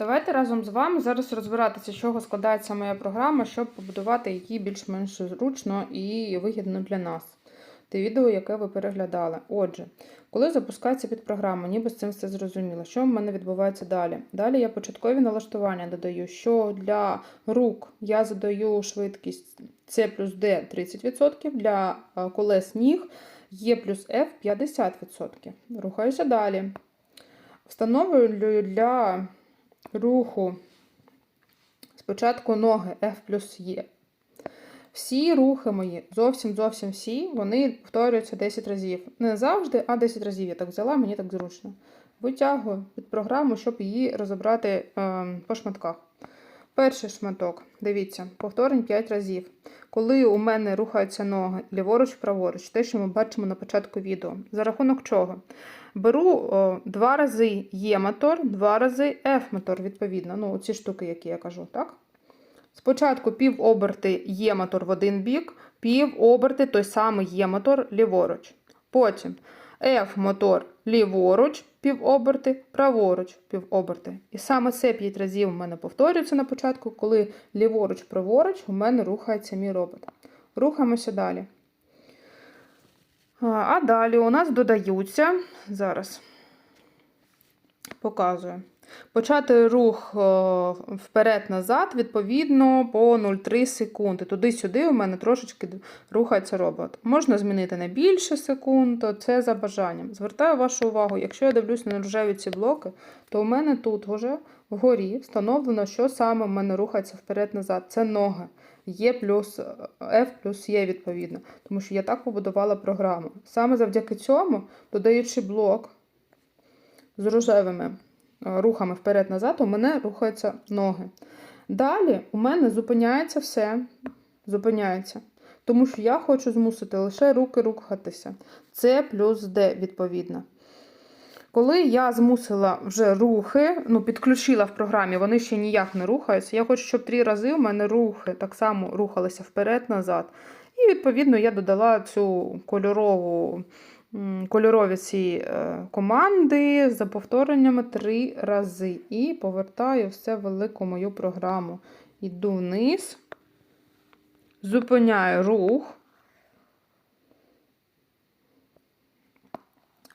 Давайте разом з вами зараз розбиратися, з чого складається моя програма, щоб побудувати її більш-менш зручно і вигідно для нас. Те відео, яке ви переглядали. Отже, коли запускається підпрограма, ніби з цим все зрозуміло. Що в мене відбувається далі? Далі я початкові налаштування додаю, що для рук я задаю швидкість C плюс D 30%, для е, колес ніг E плюс F 50%. Рухаюся далі. Встановлюю для руху спочатку ноги F плюс Е. Всі рухи мої, зовсім зовсім всі, вони повторюються 10 разів. Не завжди, а 10 разів я так взяла, мені так зручно. Витягую під програму, щоб її розібрати е, по шматках. Перший шматок, дивіться, повторень 5 разів. Коли у мене рухаються ноги ліворуч, праворуч, те, що ми бачимо на початку відео. За рахунок чого? Беру два рази Є-мотор, два рази F-мотор, відповідно. Ну, ці штуки, які я кажу, так? Спочатку пів оберти Є-мотор в один бік, пів оберти той самий Є-мотор ліворуч. Потім F-мотор ліворуч, пів оберти, праворуч, пів оберти. І саме це 5 разів у мене повторюється на початку, коли ліворуч, праворуч у мене рухається мій робот. Рухаємося далі. А, далі у нас додаються, зараз показую. Почати рух вперед-назад, відповідно, по 0,3 секунди. Туди-сюди у мене трошечки рухається робот. Можна змінити на більше секунд, це за бажанням. Звертаю вашу увагу, якщо я дивлюсь на рожеві ці блоки, то у мене тут вже вгорі встановлено, що саме в мене рухається вперед-назад. Це ноги. Є плюс F плюс Є, відповідно. Тому що я так побудувала програму. Саме завдяки цьому, додаючи блок з рожевими е, рухами вперед-назад, у мене рухаються ноги. Далі у мене зупиняється все. Зупиняється. Тому що я хочу змусити лише руки рухатися. Це плюс D, відповідно. Коли я змусила вже рухи, ну, підключила в програмі, вони ще ніяк не рухаються. Я хочу, щоб три рази у мене рухи так само рухалися вперед-назад. І, відповідно, я додала цю кольорову, кольорові ці е, команди за повтореннями три рази. І повертаю все в велику мою програму. Йду вниз, зупиняю рух.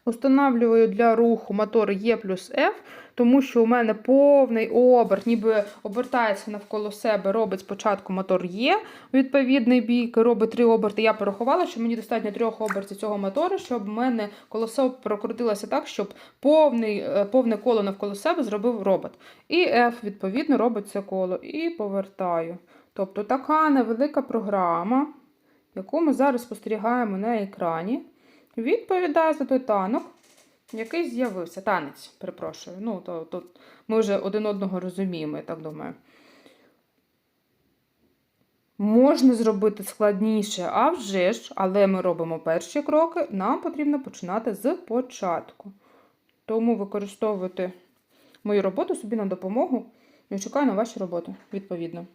Устанавливаю для руху мотор Е плюс F, тому що у мене повний оберт, ніби обертається навколо себе, робить спочатку мотор Є, відповідний бік, робить три оберти. Я порахувала, що мені достатньо трьох обертів цього мотора, щоб в мене колесо прокрутилося так, щоб повний, е, повне коло навколо себе зробив робот. І F, відповідно, робить це коло. І повертаю. Тобто така невелика програма, яку ми зараз спостерігаємо на екрані. Відповідає за той танок, який з'явився. Танець, перепрошую. Ну, то, то ми вже один одного розуміємо, я так думаю. Можна зробити складніше, а вже ж, але ми робимо перші кроки, нам потрібно починати з початку. Тому використовуйте мою роботу собі на допомогу і чекаю на ваші роботи, відповідно.